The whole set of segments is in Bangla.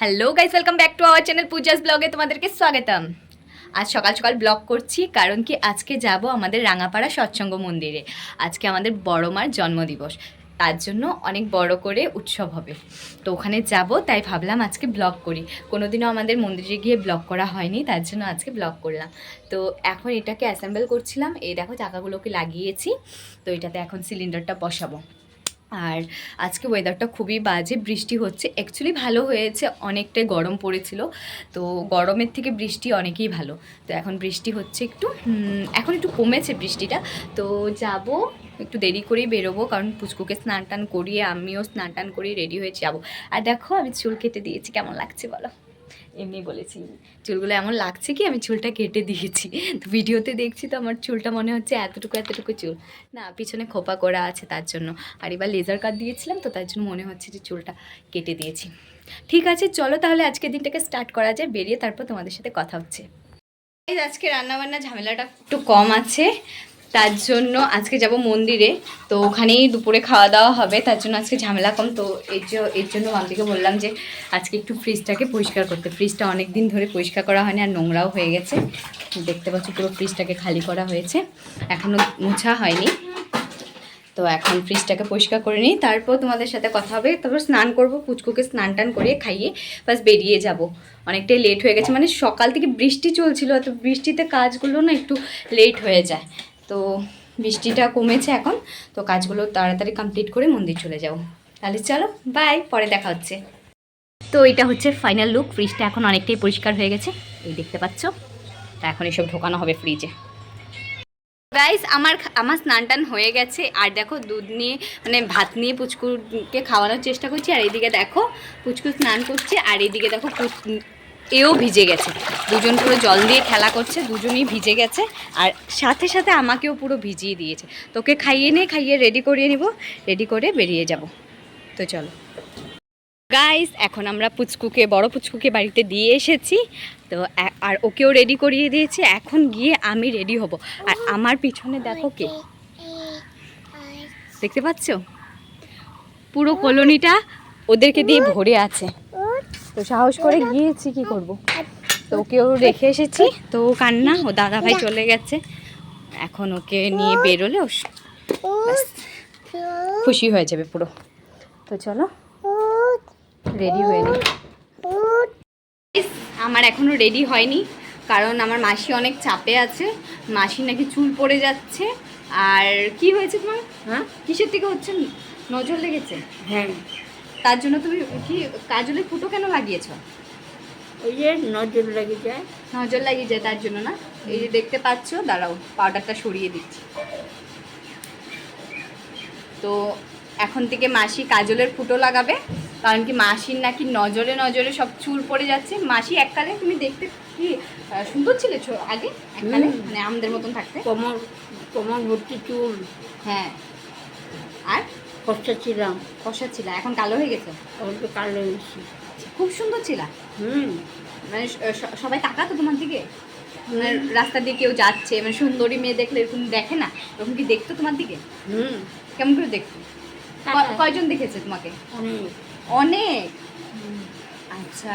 Hello guys welcome back to our channel Puja's ব্লগে তোমাদেরকে স্বাগতম। আজ সকাল সকাল ব্লগ করছি, কারণ কি আজকে যাব আমাদের রাঙাপাড়া সৎসঙ্গ মন্দিরে। আজকে আমাদের বড় মার জন্মদিবস, তার জন্য অনেক বড় করে উৎসব হবে। তো ওখানে যাব, তাই ভাবলাম আজকে ব্লগ করি। কোনোদিনও আমাদের মন্দিরে গিয়ে ব্লগ করা হয়নি, তার জন্য আজকে ব্লগ করলাম। তো এখন এটাকে অ্যাসেম্বল করছিলাম, এই দেখো চাকাগুলোকে লাগিয়েছি, তো এটাতে এখন সিলিন্ডারটা বসাবো। আর আজকে ওয়েদারটা খুবই বাজে, বৃষ্টি হচ্ছে। অ্যাকচুয়ালি ভালো হয়েছে, অনেকটাই গরম পড়েছিল। তো গরমের থেকে বৃষ্টি অনেকেই ভালো। তো এখন বৃষ্টি হচ্ছে একটু এখন একটু কমেছে বৃষ্টিটা। তো যাব, একটু দেরি করেই বেরোবো, কারণ পুচকুকে স্নান টান করিয়ে, আমিও স্নান টান করিয়ে রেডি হয়ে যাব। আর দেখো, আমি চুল কেটে দিয়েছি। কেমন লাগছে বলো? এমনি বলেছি, চুলগুলো এমন লাগছে কি, আমি চুলটা কেটে দিয়েছি। তো ভিডিওতে দেখছি তো আমার চুলটা মনে হচ্ছে এতটুকু এতটুকু চুল। না, পিছনে খোপা করা আছে তার জন্য। আর এবার লেজার কাট দিয়েছিলাম তো তার জন্য মনে হচ্ছে যে চুলটা কেটে দিয়েছি। ঠিক আছে, চলো তাহলে আজকের দিনটাকে স্টার্ট করা যায়, বেরিয়ে তারপর তোমাদের সাথে কথা হচ্ছে। আজকে রান্নাবান্না ঝামেলাটা একটু কম আছে। তার জন্য আজকে যাব মন্দিরে। তো ওখানেই দুপুরে খাওয়া দাওয়া হবে, তার জন্য আজকে ঝামেলা কম। তো এর এর জন্য মামদিকে বললাম যে আজকে একটু ফ্রিজটাকে পরিষ্কার করতে। ফ্রিজটা অনেক দিন ধরে পরিষ্কার করা হয়নি আর নোংরাও হয়ে গেছে। দেখতে পাচ্ছ পুরো ফ্রিজটাকে খালি করা হয়েছে। এখনও মোছা হয়নি। তো এখন ফ্রিজটাকে পরিষ্কার করে নিই। তারপর তোমাদের সাথে কথা হবে। তারপর স্নান করব, পুচকুকে স্নান টান করিয়ে খাইয়ে বাস বেরিয়ে যাব। অনেকটাই লেট হয়ে গেছে। মানে সকাল থেকে বৃষ্টি চলছিল তো বৃষ্টিতে কাজগুলো না একটু লেট হয়ে যায়। তো বৃষ্টিটা কমেছে এখন, তো কাজগুলো তাড়াতাড়ি কমপ্লিট করে মন্দির চলে যাব। তাহলে চলো বাই পরে দেখা হচ্ছে। তো এটা হচ্ছে ফাইনাল লুক ফ্রিজটা এখন অনেকটাই পরিষ্কার হয়ে গেছে। এই দেখতে পাচ্ছ? তা এখন এসব ঢোকানো হবে ফ্রিজে গাইস আমার আমার স্নান টান হয়ে গেছে। আর দেখো, দুধ নিয়ে মানে ভাত নিয়ে পুচকুকে খাওয়ানোর চেষ্টা করছি। আর এইদিকে দেখো, পুচকু স্নান করছে। আর এইদিকে দেখো এও ভিজে গেছে। দুজন পুরো জল দিয়ে খেলা করছে, দুজনেই ভিজে গেছে আর সাথে সাথে আমাকেও পুরো ভিজিয়ে দিয়েছে। তোকে খাইয়ে নিয়ে খাইয়ে রেডি করিয়ে নিব রেডি করে বেরিয়ে যাব। তো চলো। গাইস এখন আমরা পুচকুকে, বড় পুচকুকে বাড়িতে দিয়ে এসেছি। তো আর ওকেও রেডি করিয়ে দিয়েছি। এখন গিয়ে আমি রেডি হব। আর আমার পিছনে দেখো কে? দেখতে পাচ্ছ? পুরো কলোনিটা ওদেরকে দিয়ে ভরে আছে। তো সাহস করে গিয়েছি কি করব? তো ওকেও রেখে এসেছি। তো কান্না ও দাদা ভাই চলে গেছে। এখন ওকে নিয়ে বেরোলে খুশি হয়ে যাবে পুরো। তো চলো রেডি হয়ে নি। আমার এখনও রেডি হয়নি কারণ আমার মাসি অনেক চাপে আছে। মাসি নাকি চুল পড়ে যাচ্ছে। আর কি হয়েছে তোমার? হ্যাঁ? কিসের থেকে হচ্ছে? নজর লেগেছে? হ্যাঁ। তার জন্য তুমি কি কাজলের ফুটো কেন লাগিয়েছো? ওই যে নজর লেগে যায়। নজর লাগিয়ে যায় তার জন্য না? এই যে দেখতে পাচ্ছো দাঁড়াও পাউডারটা সরিয়ে দিচ্ছি। তো এখন থেকে মাসি কাজলের ফুটো লাগাবে কারণ কি মাসির নাকি নজরে নজরে সব চুল পড়ে যাচ্ছে। মাসি এককালে তুমি দেখতে কি সুন্দর ছিলে আগে? এককালে? মানে আমাদের মতন থাকতে? কোমর কোমর ভর্তি চুল। হ্যাঁ। আর? কষ্ট ছিলাম কষা ছিল। এখন কালো হয়ে গেছে? তো কালো হয়েছি। খুব সুন্দর ছিল? হুম। মানে সবাই তাকাতো তোমার দিকে? মানে রাস্তা দিয়ে কেউ যাচ্ছে মানে সুন্দরী মেয়ে দেখলে এরকম দেখে না? এরকম কি দেখতো তোমার দিকে? হুম। কেমন করে দেখতো? কয়জন দেখেছে তোমাকে? অনেক। অনেক? আচ্ছা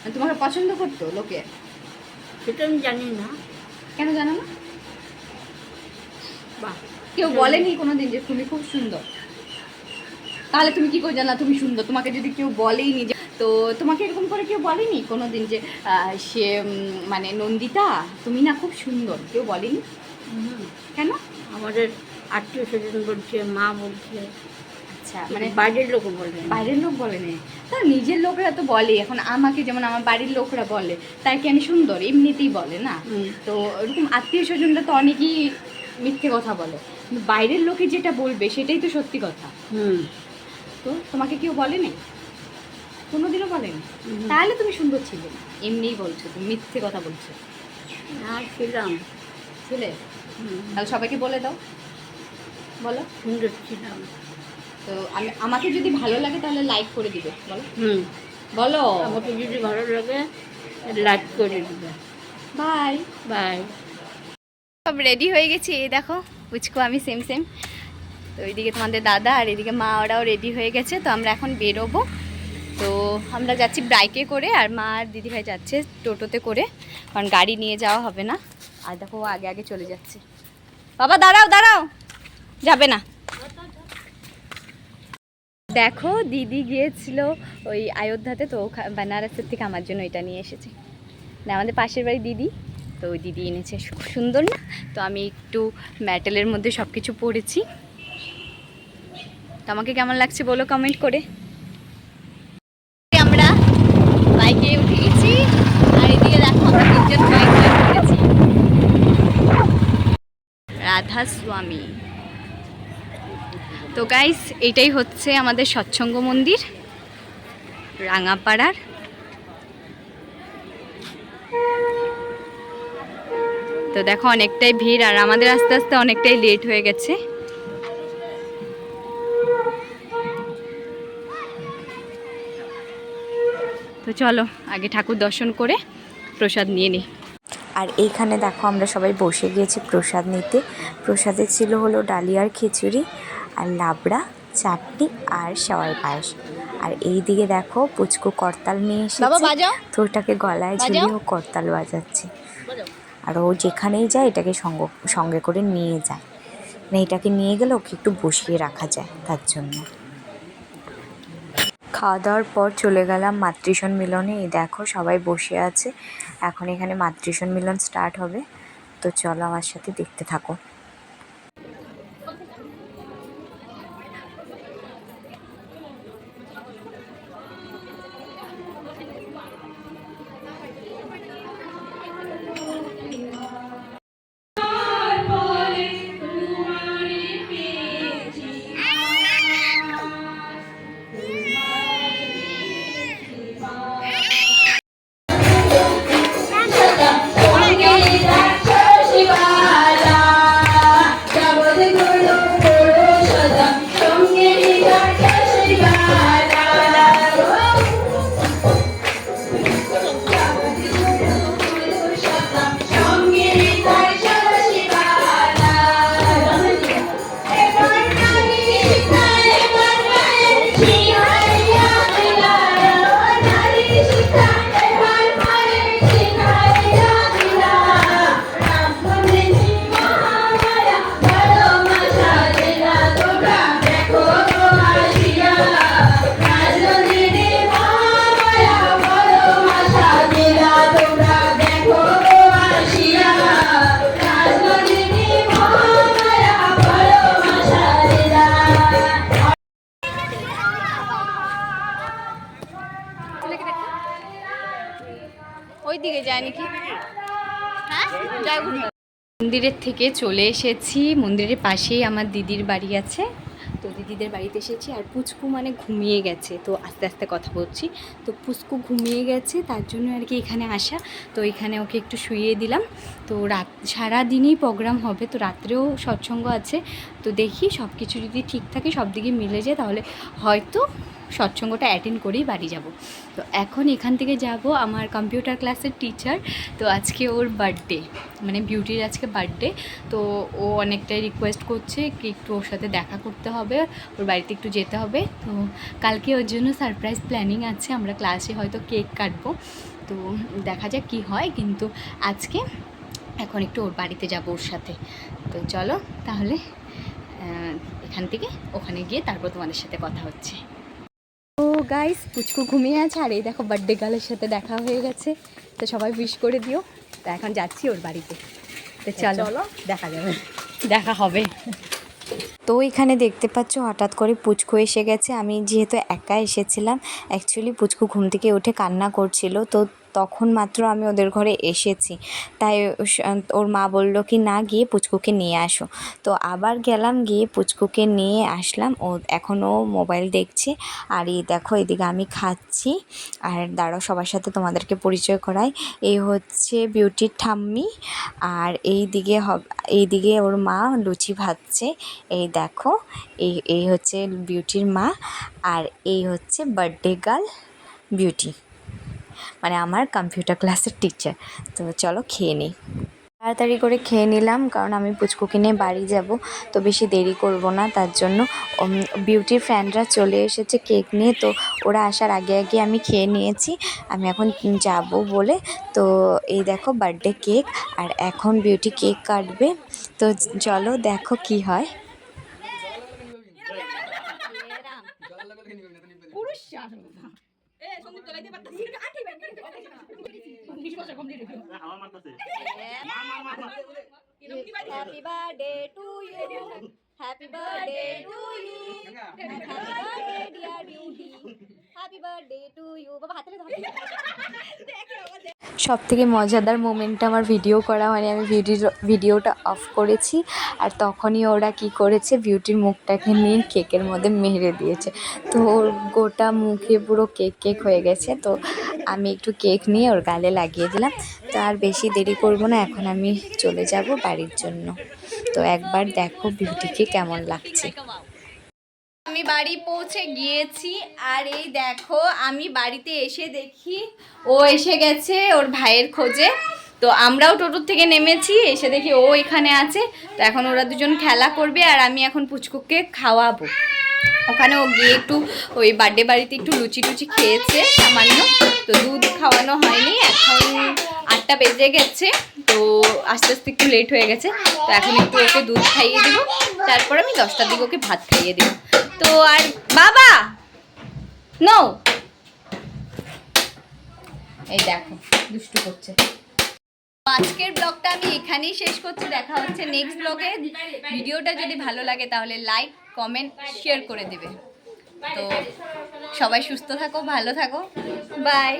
মানে তোমাকে পছন্দ করতো লোকে? সেটা আমি জানি না। কেন জানো না? বাহ। কেউ বলেনি কোনোদিন যে তুমি খুব সুন্দর। তাহলে তুমি কি করে জানা তুমি সুন্দর। তোমাকে যদি কেউ বলেই নি তো তোমাকে এরকম করে কেউ বলেনি কোনোদিন যে সে মানে নন্দিতা? তুমি না খুব সুন্দর। কেউ বলেনি? কেন? আমাদের আত্মীয় স্বজন বলছে মা বলছে। আচ্ছা মানে বাইরের লোক বলে বাইরের লোক বলেনি? তা নিজের লোকরা তো বলে। এখন আমাকে যেমন আমার বাড়ির লোকরা বলে তাই কি আমি সুন্দর? এমনিতেই বলে না? তো এরকম আত্মীয় স্বজনরা তো অনেকেই মিথ্যে কথা বলে। বাইরের লোকে যেটা বলবে সেটাই তো সত্যি কথা। হুম। তো তোমাকে কেউ বলেনি? কোনোদিনও বলেনি। তাহলে তুমি সুন্দর ছিলে। এমনিই বলছো তুমি মিথ্যে কথা বলছো। আর ছিলাম। ছিলে। তাহলে সবাইকে বলে দাও। বলো। সুন্দর ছিলাম। তো আমি আমাকে যদি ভালো লাগে তাহলে লাইক করে দিবে বলো। হুম। বলো। আমাকে যদি ভালো লাগে লাইক করে দিবে। বাই। বাই। সব রেডি হয়ে গেছি এই দেখো পুচকু আমি সেম সেম তো ওইদিকে তোমাদের দাদা আর এদিকে মা ওরাও রেডি হয়ে গেছে, তো আমরা এখন বেরোবো। তো আমরা যাচ্ছি বাইকে করে আর মা আর দিদিভাই যাচ্ছে টোটোতে করে, কারণ গাড়ি নিয়ে যাওয়া হবে না। আর দেখো ও আগে আগে চলে যাচ্ছে। বাবা, দাঁড়াও দাঁড়াও। যাবে না। দেখো, দিদি গিয়েছিল ওই অযোধ্যাতে তো বেনারসের থেকে আমার জন্য এটা নিয়ে এসেছে। না, আমাদের পাশের বাড়ি দিদি, তো ওই দিদি এনেছে। সুন্দর না? তো আমি একটু ম্যাটেলের মধ্যে সব কিছু পড়েছি। তো আমাকে কেমন লাগছে বলো কমেন্ট করে। আমরা বাইকে উঠে আর এদিকে দেখো আমরা তিনজন বাইক করেছি রাধা স্বামী। তো গাইস এটাই হচ্ছে আমাদের সৎসঙ্গ মন্দির, রাঙাপাড়ার। তো দেখো অনেকটাই ভিড়, আর আমাদের আস্তে আস্তে অনেকটাই লেট হয়ে গেছে। তো চলো আগে ঠাকুর দর্শন করে প্রসাদ নিয়ে নিই আর এইখানে দেখো আমরা সবাই বসে গিয়েছি প্রসাদ নিতে। প্রসাদে ছিল হলো ডালিয়ার খিচুড়ি আর লাবড়া চাটনি আর সেওয়াই পায়েস। আর এই দিকে দেখো পুচকু করতাল নিয়ে এসেছে। তো ওটাকে গলায়। ঝুলিয়ে ও করতাল বাজাচ্ছে। আর ও যেখানেই যায় এটাকে সঙ্গ সঙ্গে করে নিয়ে যায়। মানে এটাকে নিয়ে গেলে ওকে একটু বসিয়ে রাখা যায় তার জন্য। খাওয়া দাওয়ার পর চলে গেলাম মাতৃষণ মিলনে। এই দেখো সবাই বসে আছে। এখন এখানে মাতৃষণ মিলন স্টার্ট হবে। তো চলো আমার সাথে দেখতে থাকো। মন্দিরের থেকে চলে এসেছি। মন্দিরের পাশেই আমার দিদির বাড়ি আছে। তো দিদিদের বাড়িতে এসেছি আর পুচকু মানে ঘুমিয়ে গেছে। তো আস্তে আস্তে কথা বলছি। তো পুচকু ঘুমিয়ে গেছে, তার জন্য আর কি এখানে আসা। তো এখানে ওকে একটু শুইয়ে দিলাম। তো রাত, সারাদিনই প্রোগ্রাম হবে। তো রাত্রেও সৎসঙ্গ আছে। তো দেখি সব কিছু যদি ঠিক থাকে সব দিকে মিলে যায়, তাহলে হয়তো সৎসঙ্গটা অ্যাটেন্ড করেই বাড়ি যাব। তো এখন এখান থেকে যাব আমার কম্পিউটার ক্লাসের টিচার তো আজকে ওর বার্থডে মানে বিউটির আজকে বার্থডে তো ও অনেকটাই রিকোয়েস্ট করছে কি একটু ওর সাথে দেখা করতে হবে, ওর বাড়িতে একটু যেতে হবে। তো কালকে ওর জন্য সারপ্রাইজ প্ল্যানিং আছে, আমরা ক্লাসে হয়তো কেক কাটবো। তো দেখা যাক কী হয়, কিন্তু আজকে এখন একটু ওর বাড়িতে যাব ওর সাথে। তো চলো তাহলে এখান থেকে ওখানে গিয়ে তারপর তোমাদের সাথে কথা হচ্ছে। গাইস পুচকু ঘুমিয়ে আছে আর এই দেখো বার্থডে গার্লের সাথে দেখা হয়ে গেছে। তো সবাই উইশ করে দিও। তো এখন যাচ্ছি ওর বাড়িতে। তো চলো দেখা যাবে। দেখা হবে। তো এখানে দেখতে পাচ্ছ হঠাৎ করে পুচকু এসে গেছে। আমি যেহেতু একা এসেছিলাম অ্যাকচুয়ালি পুচকু ঘুম থেকে উঠে কান্না করছিল। তো তখন মাত্র আমি ওদের ঘরে এসেছি। তাই ওর মা বলল কি, না, গিয়ে পুচকুকে নিয়ে আসো। তো আবার গেলাম, গিয়ে পুচকুকে নিয়ে আসলাম। ও এখনও মোবাইল দেখছে। আর এই দেখো, এদিকে আমি খাচ্ছি। আর দাঁড়াও, সবার সাথে তোমাদেরকে পরিচয় করাই। এই হচ্ছে বিউটির ঠাম্মি। আর এই দিকে এই দিকে ওর মা লুচি ভাজছে। এই দেখো, এই এই হচ্ছে বিউটির মা। আর এই হচ্ছে বার্থডে গার্ল বিউটি। মানে আমার কম্পিউটার ক্লাসের টিচার তো চলো খেয়ে নিই। তাড়াতাড়ি করে খেয়ে নিলাম, কারণ আমি পুচকুকে নিয়ে বাড়ি যাব। তো বেশি দেরি করব না, তার জন্য বিউটির ফ্রেন্ডরা চলে এসেছে কেক নিয়ে। তো ওরা আসার আগে আগে আমি খেয়ে নিয়েছি। আমি এখন যাব বলে, তো এই দেখো বার্থডে কেক আর এখন বিউটি কেক কাটবে। তো চলো দেখো কি হয়। Happy birthday to you happy birthday to you happy birthday dear beauty happy birthday to you বাবা হাতে ধর সব থেকে মজাদার মোমেন্টটা আমার ভিডিও করা হয়নি। আমি ভিডিও, ভিডিওটা অফ করেছি আর তখনই ওরা কি করেছে, বিউটির মুখটাকে নিয়ে কেকের মধ্যে মেরে দিয়েছে। তো ওর গোটা মুখে পুরো কেক কেক হয়ে গেছে। তো আমি একটু কেক নিয়ে ওর গালে লাগিয়ে দিলাম। তো আর বেশি দেরি করব না, এখন আমি চলে যাব বাড়ির জন্য। তো একবার দেখো বিউটিকে কেমন লাগছে। আমি বাড়ি পৌঁছে গিয়েছি আর এই দেখো, আমি বাড়িতে এসে দেখি ও এসে গেছে ওর ভাইয়ের খোঁজে। তো আমরাও টোটোর থেকে নেমেছি, এসে দেখি ও এখানে আছে। তো এখন ওরা দুজন খেলা করবে আর আমি এখন পুচকুকে খাওয়াবো। ওখানে ও গিয়ে একটু ওই বার্থডে বাড়িতে একটু লুচি টুচি খেয়েছে সামান্য। তো দুধ খাওয়ানো হয়নি, এখন আটটা বেজে গেছে, তো আস্তে আস্তে একটু লেট হয়ে গেছে, তো এখন একটু ওকে দুধ খাইয়ে দেবো, তারপর আমি দশটার দিকে ওকে ভাত খাইয়ে দেবো। তো আর বাবা নো এই দেখো, দুষ্টু করছে। আজকের ব্লগটা আমি এখানেই শেষ করছি, দেখা হচ্ছে নেক্সট ব্লগে ভিডিওটা যদি ভালো লাগে তাহলে লাইক কমেন্ট শেয়ার করে দেবে। তো সবাই সুস্থ থাকো, ভালো থাকো। বাই